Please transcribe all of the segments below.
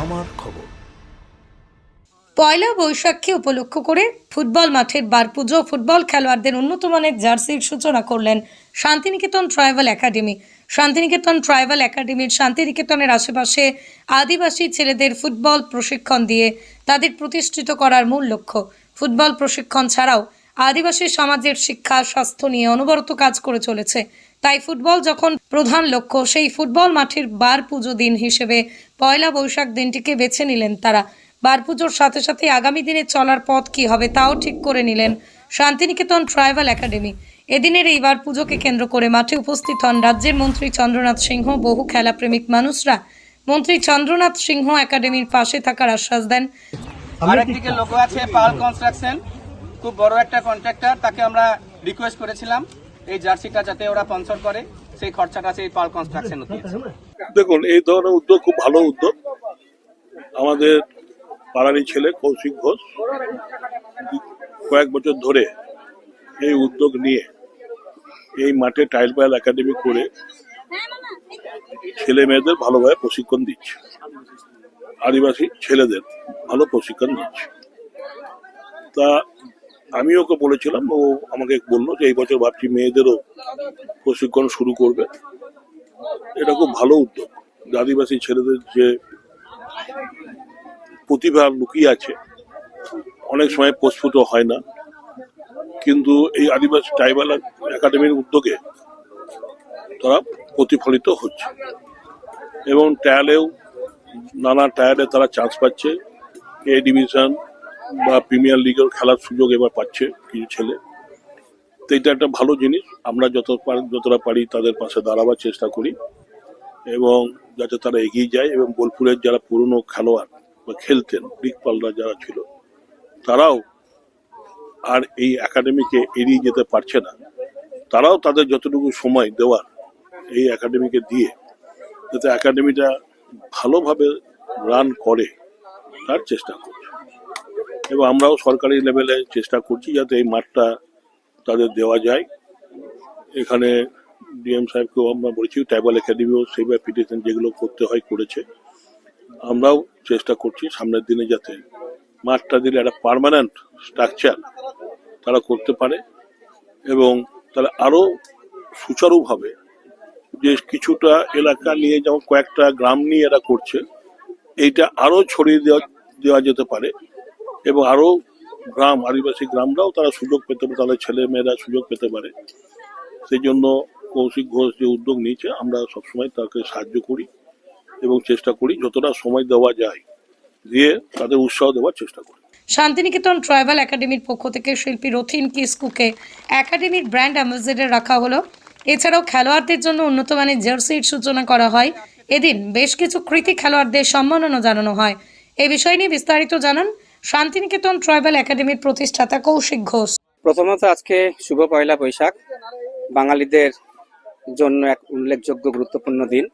আমার খবর। পয়লা বৈশাখকে উপলক্ষ করে ফুটবল মাঠের বার পুজো ফুটবল খেলোয়াড়দের উন্নত মানের জার্সির সূচনা করলেন Santiniketan tribal academy. Santiniketan tribal একাডেমির শান্তিনিকেতনের আশেপাশে আদিবাসী ছেলেদের ফুটবল প্রশিক্ষণ দিয়ে তাদের প্রতিষ্ঠিত করার মূল লক্ষ্য। ফুটবল প্রশিক্ষণ ছাড়াও আদিবাসী সমাজের শিক্ষা, স্বাস্থ্য নিয়ে অনবরত কাজ করে চলেছে তাই ফুটবল যখন প্রধান লক্ষ্য, সেই ফুটবল মাঠের বার পুজো দিন হিসেবে পয়লা বৈশাখ দিনটিকে বেছে নিলেন তারা। বার পুজোর সাথে সাথে আগামী দিনে চলার পথ কি হবে তাও ঠিক করে নিলেন শান্তিনিকেতন ট্রাইবাল একাডেমি। এদিনের এই বার পুজোকে কেন্দ্র করে মাঠে উপস্থিত হন রাজ্যের মন্ত্রী চন্দ্রনাথ সিংহ, বহু খেলাপ্রেমিক মানুষরা। মন্ত্রী চন্দ্রনাথ সিংহ একাডেমির পাশে থাকার আশ্বাস দেন। আরেকদিকে লোক আছে পাল কনস্ট্রাকশন। খুব বড় একটা কন্ট্রাক্টর, তাকে আমরা রিকোয়েস্ট করেছিলাম। এই জার্সিটা যাতে ওরা স্পন্সর করে, সেই খরচাটা সেই পাল কনস্ট্রাকশন দেখুন, এই ধরনের উদ্যোগ খুব ভালো উদ্যোগ। আমাদের পাড়ারই ছেলে কৌশিক ঘোষ, কয়েক বছর ধরে এই উদ্যোগ নিয়ে এই মাঠে টাইল পাইল একাডেমি করে ছেলে মেয়েদের ভালোভাবে প্রশিক্ষণ দিচ্ছে। আদিবাসী ছেলেদের ভালো প্রশিক্ষণ দিচ্ছে। তা আমি ওকে বলেছিলাম, ও আমাকে বলল যে এই বছর ভাবছি মেয়েদেরও প্রশিক্ষণ শুরু করবে। এটা খুব ভালো উদ্যোগ। আদিবাসী ছেলেদের যে প্রতিভা লুকিয়ে আছে, অনেক সময় প্রস্ফুট হয় না। কিন্তু এই আদিবাসী ট্রাইবাল একাডেমির উদ্যোগে তারা প্রতিফলিত হচ্ছে। এবং ট্রায়ালেও নানা ট্রায়ালে তারা চান্স পাচ্ছে। এ ডিভিশন বা প্রিমিয়ার লিগেও খেলার সুযোগ এবার পাচ্ছে কিছু ছেলে। তো এটা একটা ভালো জিনিস। আমরা যত যতটা পারি তাদের পাশে দাঁড়াবার চেষ্টা করি এবং যাতে তারা এগিয়ে যায় এবং বোলপুরের যারা পুরনো খেলোয়াড় বা খেলতেন দিকপালরা যারা ছিল, তারাও আর এই একাডেমিকে এড়িয়ে যেতে পারছে না। তারাও তাদের যতটুকু সময় দেওয়ার এই একাডেমিকে দিয়ে যাতে একাডেমিটা ভালোভাবে রান করে, তার চেষ্টা করছে এবং আমরাও সরকারি লেভেলে চেষ্টা করছি যাতে এই মাঠটা তাদের দেওয়া যায়। এখানে ডিএম সাহেবকেও আমরা বলেছি ট্রাইবাল একাডেমিও সেইভাবে পিটিশন যেগুলো করতে হয় করেছে। আমরাও চেষ্টা করছি সামনের দিনে যাতে মাঠটা দিলে একটা পার্মানেন্ট স্ট্রাকচার তারা করতে পারে এবং তারা আরও সুচারুভাবে যে কিছুটা এলাকা নিয়ে যেমন কয়েকটা গ্রাম নিয়ে এরা করছে, এইটা আরও ছড়িয়ে দেওয়া দেওয়া যেতে পারে। এবং আরও গ্রাম, আদিবাসী গ্রামরাও তারা সুযোগ পেতে পারে, তাদের ছেলে মেয়েরা সুযোগ পেতে পারে। সেই জন্য কৌশিক ঘোষ যে উদ্যোগ নিয়েছে, আমরা সবসময় তাকে সাহায্য করি এবং চেষ্টা করি যতটা সময় দেওয়া যায় দিয়ে তাদের উৎসাহ দেওয়ার চেষ্টা করি। শান্তিনিকেতন ট্রাইবাল একাডেমির পক্ষ থেকে শিল্পী রথিন কিস্কুকে একাডেমির ব্র্যান্ড অ্যাম্বাসেডর রাখা হলো। এছাড়াও খেলোয়াড়দের জন্য উন্নত মানের জার্সির সূচনা করা হয়। এদিন বেশ কিছু কৃতি খেলোয়াড়দের সম্মাননা জানানো হয়। এ বিষয় নিয়ে বিস্তারিত জানান শান্তিনিকেতন ট্রাইবাল একাডেমির প্রতিষ্ঠাতা কৌশিক ঘোষ। প্রথমত আজকে শুভ পয়লা বৈশাখ। বাঙালিদের জন্য এক উল্লেখযোগ্য গুরুত্বপূর্ণ দিন।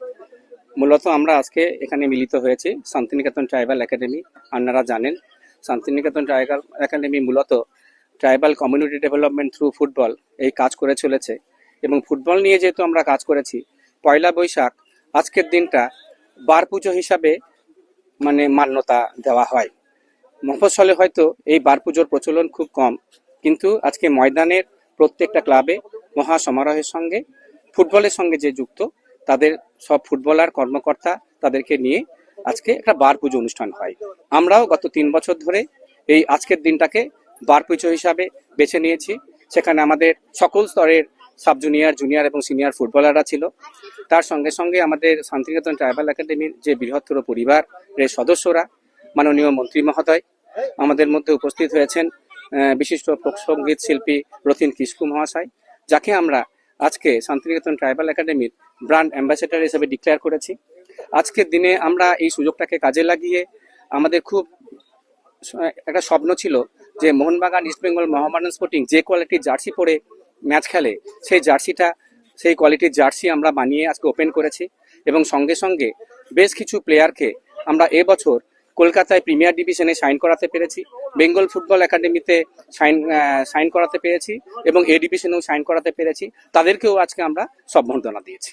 মূলত আমরা আজকে এখানে মিলিত হয়েছি শান্তিনিকেতন ট্রাইবাল একাডেমি। আপনারা জানেন, শান্তিনিকেতন ট্রাইবাল একাডেমি মূলত tribal community development through football এই কাজ করে চলেছে। এবং ফুটবল নিয়ে যেহেতু আমরা কাজ করেছি, পয়লা বৈশাখ আজকের দিনটা বার পুজো হিসাবে মানে মান্যতা দেওয়া হয়। মফস্বলে হয়তো এই বার পুজোর প্রচলন খুব কম। কিন্তু আজকে ময়দানের প্রত্যেকটা ক্লাবে মহা সমারোহের সঙ্গে, ফুটবলের সঙ্গে যে যুক্ত, তাদের সব ফুটবলার কর্মকর্তা তাদেরকে নিয়ে আজকে একটা বার পুজো অনুষ্ঠান হয়। আমরাও গত তিন বছর ধরে এই আজকের দিনটাকে বার পুজো হিসাবে বেছে নিয়েছি। সেখানে আমাদের সকল স্তরের সাব জুনিয়র জুনিয়র এবং সিনিয়র ফুটবলাররা ছিল। তার সঙ্গে সঙ্গে আমাদের শান্তিনিকেতন ট্রাইবাল একাডেমির যে বৃহত্তর পরিবারের সদস্যরা মাননীয় মন্ত্রী মহোদয়, আমাদের মধ্যে উপস্থিত হয়েছেন বিশিষ্ট ফোক সংগীত শিল্পী রথিন কিস্কু মহাশয়, যাকে আমরা আজকে শান্তিনিকেতন ট্রাইবাল একাডেমির ব্র্যান্ড অ্যাম্বাসেডার হিসেবে ডিক্লেয়ার করেছি। আজকের দিনে আমরা এই সুযোগটাকে কাজে লাগিয়ে আমাদের খুব একটা স্বপ্ন ছিল যে মোহনবাগান ইস্টবেঙ্গল মোহামেডান স্পোর্টিং যে কোয়ালিটির জার্সি পরে ম্যাচ খেলে, সেই জার্সিটা, সেই কোয়ালিটির জার্সি আমরা বানিয়ে আজকে ওপেন করেছি। এবং সঙ্গে সঙ্গে বেশ কিছু প্লেয়ারকে আমরা এবছর কলকাতায় প্রিমিয়ার ডিভিশনে সাইন করাতে পেরেছি বেঙ্গল ফুটবল একাডেমিতে সাইন সাইন করাতে পেরেছি এবং এ ডিভিশনেও সাইন করাতে পেরেছি। তাদেরকেও আজকে আমরা সম্বর্ধনা দিয়েছি।